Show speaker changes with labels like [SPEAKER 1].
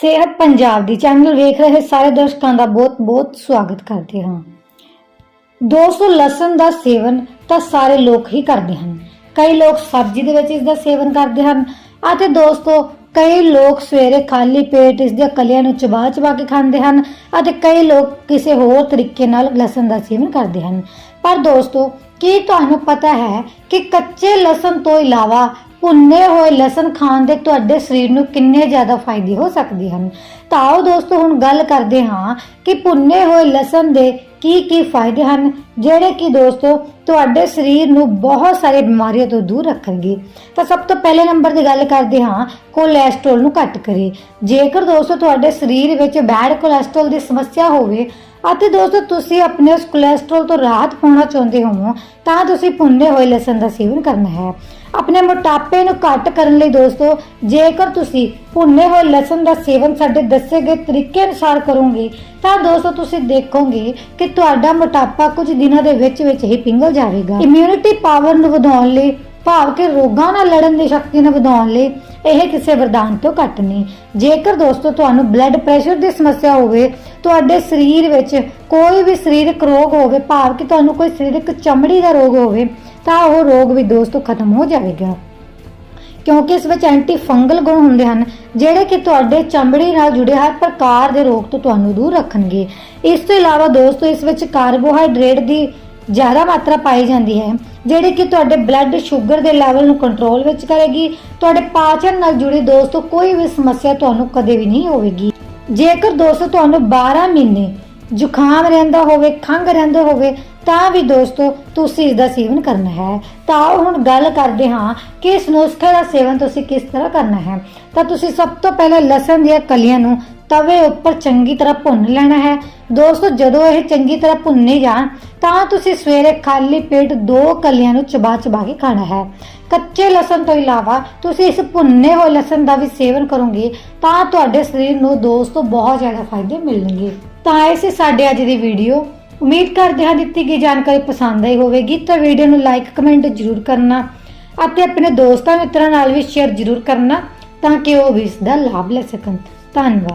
[SPEAKER 1] ਸਿਹਤ ਪੰਜਾਬ ਦੀ ਚੈਨਲ ਵੇਖ ਰਹੇ ਸਾਰੇ ਦਰਸ਼ਕਾਂ ਦਾ ਬਹੁਤ-ਬਹੁਤ ਸਵਾਗਤ ਕਰਦੇ ਹਾਂ। ਦੋਸਤੋ ਲਸਣ ਦਾ ਸੇਵਨ ਤਾਂ ਸਾਰੇ ਲੋਕ ਹੀ ਕਰਦੇ ਹਨ। ਕਈ ਲੋਕ ਸਬਜ਼ੀ ਦੇ ਵਿੱਚ ਇਸ ਦਾ ਸੇਵਨ ਕਰਦੇ ਹਨ ਅਤੇ ਦੋਸਤੋ, ਕਈ ਲੋਕ ਸਵੇਰੇ ਖਾਲੀ ਪੇਟ ਇਸ ਦੀਆਂ ਕਲੀਆਂ ਨੂੰ ਚਬਾ ਚਬਾ ਕੇ ਖਾਂਦੇ ਹਨ ਅਤੇ ਕਈ ਲੋਕ ਕਿਸੇ ਹੋਰ ਤਰੀਕੇ ਨਾਲ ਲਸਣ ਦਾ ਸੇਵਨ ਕਰਦੇ ਹਨ। ਪਰ ਦੋਸਤੋ, ਕੀ ਤੁਹਾਨੂੰ ਪਤਾ ਹੈ ਕਿ ਕੱਚੇ ਲਸਣ ਤੋਂ ਇਲਾਵਾ ਭੁੰਨੇ ਹੋਏ ਲਸਣ ਖਾਣ ਦੇ ਤੁਹਾਡੇ ਸਰੀਰ ਨੂੰ ਕਿੰਨੇ ਜ਼ਿਆਦਾ ਫਾਇਦੇ ਹੋ ਸਕਦੇ ਹਨ? ਤਾਂ ਆਓ ਦੋਸਤੋ, ਹੁਣ ਗੱਲ ਕਰਦੇ ਹਾਂ ਕਿ ਭੁੰਨੇ ਹੋਏ ਲਸਣ ਦੇ ਕੀ ਕੀ ਫਾਇਦੇ ਹਨ, ਜਿਹੜੇ ਕਿ ਦੋਸਤੋ ਤੁਹਾਡੇ ਸਰੀਰ ਨੂੰ ਬਹੁਤ ਸਾਰੇ ਬਿਮਾਰੀਆਂ ਤੋਂ ਦੂਰ ਰੱਖਣਗੇ। ਤਾਂ ਸਭ ਤੋਂ ਪਹਿਲੇ ਨੰਬਰ ਦੀ ਗੱਲ ਕਰਦੇ ਹਾਂ, ਕੋਲੇਸਟ੍ਰੋਲ ਨੂੰ ਘੱਟ ਕਰੇ। ਜੇਕਰ ਦੋਸਤੋ ਤੁਹਾਡੇ ਸਰੀਰ ਵਿੱਚ ਬੈਡ ਕੋਲੇਸਟ੍ਰੋਲ ਦੀ ਸਮੱਸਿਆ ਹੋਵੇ ਅਤੇ ਦੋਸਤੋ, ਤੁਸੀਂ ਆਪਣੇ ਉਸ ਕੋਲੇਸਟ੍ਰੋਲ ਤੋਂ ਰਾਹਤ ਪਾਉਣਾ ਚਾਹੁੰਦੇ ਹੋ, ਤਾਂ ਤੁਸੀਂ ਭੁੰਨੇ ਹੋਏ ਲਸਣ ਦਾ ਸੇਵਨ ਕਰਨਾ ਹੈ। ਆਪਣੇ ਮੋਟਾਪੇ ਨੂੰ ਘੱਟ ਕਰਨ ਲਈ ਦੋਸਤੋ, ਜੇਕਰ ਤੁਸੀਂ ਭੁੰਨੇ ਹੋਏ ਲਸਣ ਦਾ ਸੇਵਨ ਸਾਡੇ ਦੱਸੇ ਗਏ ਤਰੀਕੇ ਅਨੁਸਾਰ ਕਰੋਗੇ, ਤਾਂ ਦੋਸਤੋ, ਤੁਸੀਂ ਦੇਖੋਗੇ ਕਿ ਤੁਹਾਡਾ ਮੋਟਾਪਾ ਕੁਝ ਦਿਨਾਂ ਦੇ ਵਿੱਚ ਵਿੱਚ ਹੀ ਪਿੰਗਲ ਜਾਵੇਗਾ। ਇਮਿਊਨਿਟੀ ਪਾਵਰ ਨੂੰ ਵਧਾਉਣ ਲਈ ਭਾਵ ਕਿ ਰੋਗਾਂ ਨਾਲ ਲੜਨ ਦੀ ਸ਼ਕਤੀ ਨੂੰ ਵਧਾਉਣ ਲਈ ਇਹ ਕਿਸੇ ਵਰਦਾਨ ਤੋਂ ਘੱਟ ਨਹੀਂ। ਜੇਕਰ ਦੋਸਤੋ, ਤੁਹਾਨੂੰ ਬਲੱਡ ਪ੍ਰੈਸ਼ਰ ਦੀ ਸਮੱਸਿਆ ਹੋਵੇ, ਤੁਹਾਡੇ ਸਰੀਰ ਵਿੱਚ ਕੋਈ ਵੀ ਸਰੀਰਕ ਰੋਗ ਹੋਵੇ, ਭਾਵ ਕਿ ਤੁਹਾਨੂੰ ਕੋਈ ਸਰੀਰਕ ਚਮੜੀ ਦਾ ਰੋਗ ਹੋਵੇ, ਤਾਂ ਉਹ ਰੋਗ ਵੀ ਦੋਸਤੋ ਖਤਮ ਹੋ ਜਾਵੇਗਾ। ਕਿਉਂਕਿ ਇਸ ਵਿੱਚ ਐਂਟੀ ਫੰਗਲ ਗੁਣ ਹੁੰਦੇ ਹਨ, ਜਿਹੜੇ ਕਿ ਤੁਹਾਡੇ ਚਮੜੀ ਨਾਲ ਜੁੜੇ ਹਰ ਪ੍ਰਕਾਰ ਦੇ ਰੋਗ ਤੋਂ ਤੁਹਾਨੂੰ ਦੂਰ ਰੱਖਣਗੇ। ਇਸ ਤੋਂ ਇਲਾਵਾ ਦੋਸਤੋ, ਇਸ ਵਿੱਚ ਕਾਰਬੋਹਾਈਡਰੇਟ ਦੀ ਜ਼ਿਆਦਾ ਮਾਤਰਾ ਪਾਈ ਜਾਂਦੀ ਹੈ, ਜਿਹੜੀ ਕਿ ਤੁਹਾਡੇ ਬਲੱਡ ਸ਼ੂਗਰ ਦੇ ਲੈਵਲ ਨੂੰ ਕੰਟਰੋਲ ਵਿੱਚ ਕਰੇਗੀ। ਤੁਹਾਡੇ ਪਾਚਨ ਨਾਲ ਜੁੜੀ ਦੋਸਤੋ ਕੋਈ ਵੀ ਸਮੱਸਿਆ ਤੁਹਾਨੂੰ ਕਦੇ ਵੀ ਨਹੀਂ ਹੋਵੇਗੀ। ਜੇਕਰ ਦੋਸਤੋ ਤੁਹਾਨੂੰ 12 ਮਹੀਨੇ ਜ਼ੁਕਾਮ ਰਹਿੰਦਾ ਹੋਵੇ, ਖੰਘ ਰਹਿੰਦਾ ਹੋਵੇ, ਤਾਂ ਵੀ ਦੋਸਤੋ, ਤੁਸੀਂ ਇਸ ਦਾ ਸੇਵਨ ਕਰਨਾ ਹੈ। ਤਾਂ ਹੁਣ ਗੱਲ ਕਰਦੇ ਹਾਂ ਕਿ ਇਸ ਨੁਸਖੇ ਦਾ ਸੇਵਨ ਤੁਸੀਂ ਕਿਸ ਤਰ੍ਹਾਂ ਕਰਨਾ ਹੈ। ਤਾਂ ਤੁਸੀਂ ਸਭ ਤੋਂ ਪਹਿਲਾਂ ਲਸਣ ਦੀਆਂ ਕਲੀਆਂ ਨੂੰ ਤਵੇ ਉੱਪਰ ਚੰਗੀ ਤਰ੍ਹਾਂ ਭੁੰਨ ਲੈਣਾ ਹੈ। ਦੋਸਤੋ, ਜਦੋਂ ਇਹ ਚੰਗੀ ਤਰ੍ਹਾਂ ਭੁੰਨੇ ਜਾਣ, ਤਾਂ ਤੁਸੀਂ ਸਵੇਰੇ ਖਾਲੀ ਪੇਟ ਦੋ ਕਲੀਆਂ ਨੂੰ ਚਬਾ ਚਬਾ ਕੇ ਖਾਣਾ ਹੈ। ਕੱਚੇ ਲਸਣ ਤੋਂ ਇਲਾਵਾ ਤੁਸੀਂ ਇਸ ਭੁੰਨੇ ਹੋਏ ਲਸਣ ਦਾ ਵੀ ਸੇਵਨ ਕਰੋਗੇ, ਤਾਂ ਤੁਹਾਡੇ ਸਰੀਰ ਨੂੰ ਦੋਸਤੋ ਬਹੁਤ ਜ਼ਿਆਦਾ ਫਾਇਦੇ ਮਿਲਣਗੇ। ਤਾਂ ਇਹ ਸੀ ਸਾਡੇ ਅੱਜ ਦੀ ਵੀਡੀਓ। ਉਮੀਦ ਕਰਦੇ ਹਾਂ ਦਿੱਤੀ ਗਈ ਜਾਣਕਾਰੀ ਪਸੰਦ ਆਈ ਹੋਵੇਗੀ, ਤਾਂ ਵੀਡੀਓ ਨੂੰ ਲਾਈਕ, ਕਮੈਂਟ ਜ਼ਰੂਰ ਕਰਨਾ ਅਤੇ ਆਪਣੇ ਦੋਸਤਾਂ ਮਿੱਤਰਾਂ ਨਾਲ ਵੀ ਸ਼ੇਅਰ ਜ਼ਰੂਰ ਕਰਨਾ ਤਾਂ ਕਿ ਉਹ ਵੀ ਇਸ ਦਾ ਲਾਭ ਲੈ ਸਕਣ। ਧੰਨਵਾਦ।